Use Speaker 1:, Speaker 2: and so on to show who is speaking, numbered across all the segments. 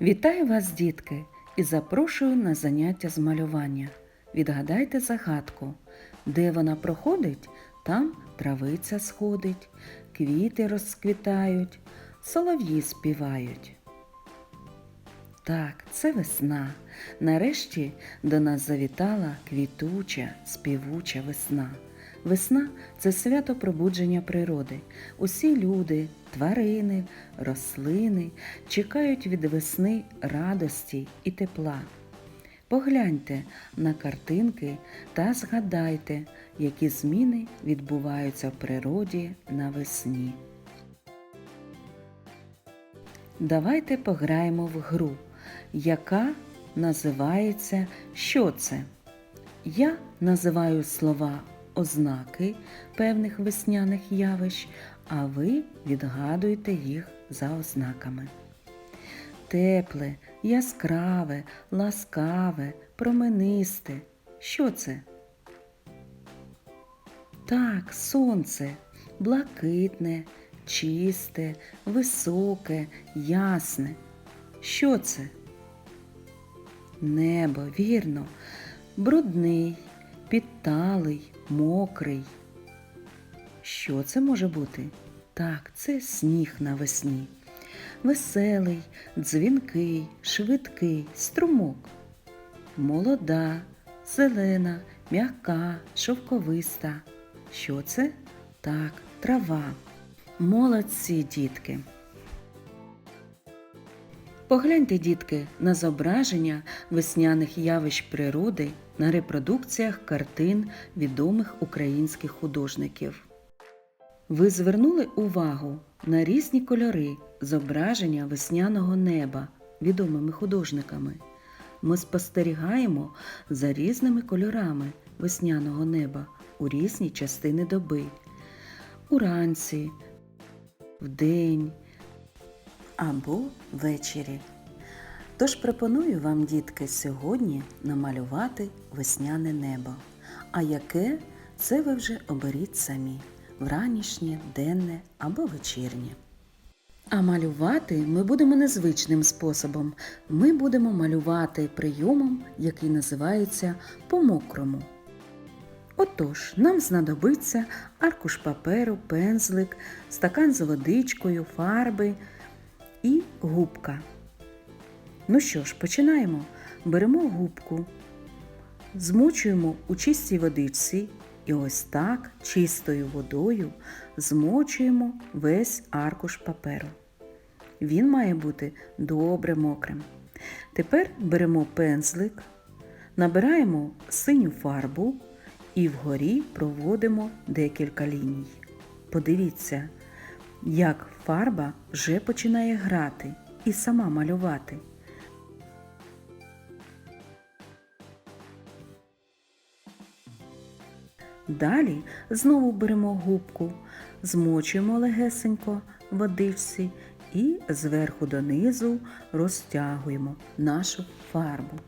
Speaker 1: Вітаю вас, дітки, і запрошую на заняття з малювання. Відгадайте загадку. Де вона проходить, там травиця сходить, квіти розквітають, солов'ї співають. Так, це весна. Нарешті до нас завітала квітуча, співуча весна. Весна це свято пробудження природи. Усі люди, тварини, рослини чекають від весни радості і тепла. Погляньте на картинки та згадайте, які зміни відбуваються в природі навесні. Давайте пограємо в гру, яка називається Що це? Я називаю слова ознаки певних весняних явищ, а ви відгадуєте їх за ознаками. Тепле, яскраве, ласкаве, променисте. Що це? Так, сонце, блакитне, чисте, високе, ясне. Що це? Небо, вірно, брудний, підталий, мокрий. Що це може бути? Так, це сніг навесні. Веселий, дзвінкий, швидкий, струмок. Молода, зелена, м'яка, шовковиста. Що це? Так, трава. Молодці, дітки. Погляньте, дітки, на зображення весняних явищ природи на репродукціях картин відомих українських художників. Ви звернули увагу на різні кольори зображення весняного неба відомими художниками. Ми спостерігаємо за різними кольорами весняного неба у різні частини доби. Уранці, вдень або ввечері. Тож пропоную вам, дітки, сьогодні намалювати весняне небо. А яке це ви вже оберіть самі вранішнє, денне або вечірнє. А малювати ми будемо незвичним способом. Ми будемо малювати прийомом, який називається по-мокрому. Отож, нам знадобиться аркуш паперу, пензлик, стакан з водичкою, фарби губка. Ну що ж, починаємо. Беремо губку, змочуємо у чистій водичці і ось так чистою водою змочуємо весь аркуш паперу. Він має бути добре мокрим. Тепер беремо пензлик, набираємо синю фарбу і вгорі проводимо декілька ліній. Подивіться, як фарба вже починає грати і сама малювати. Далі знову беремо губку, змочуємо легесенько водичці і зверху донизу розтягуємо нашу фарбу.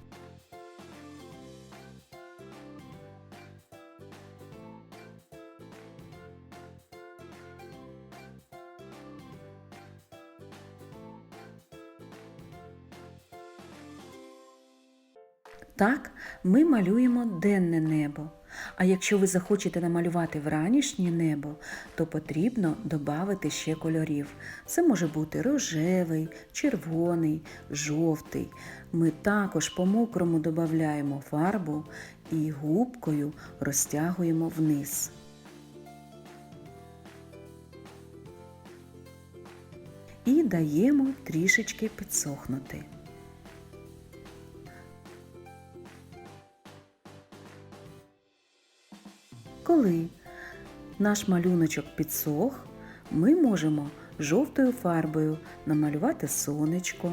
Speaker 1: Так, ми малюємо денне небо. А якщо ви захочете намалювати вранішнє небо, то потрібно додати ще кольорів. Це може бути рожевий, червоний, жовтий. Ми також по мокрому додаємо фарбу і губкою розтягуємо вниз. І даємо трішечки підсохнути. Коли наш малюночок підсох, ми можемо жовтою фарбою намалювати сонечко.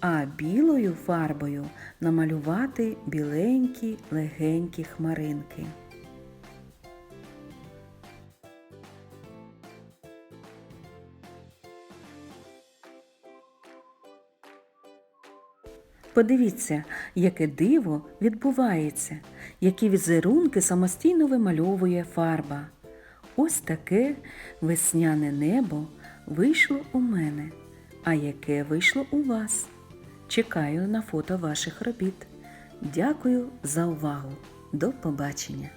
Speaker 1: А білою фарбою намалювати біленькі легенькі хмаринки. Подивіться, яке диво відбувається, які візерунки самостійно вимальовує фарба. Ось таке весняне небо вийшло у мене. А яке вийшло у вас? Чекаю на фото ваших робіт. Дякую за увагу. До побачення!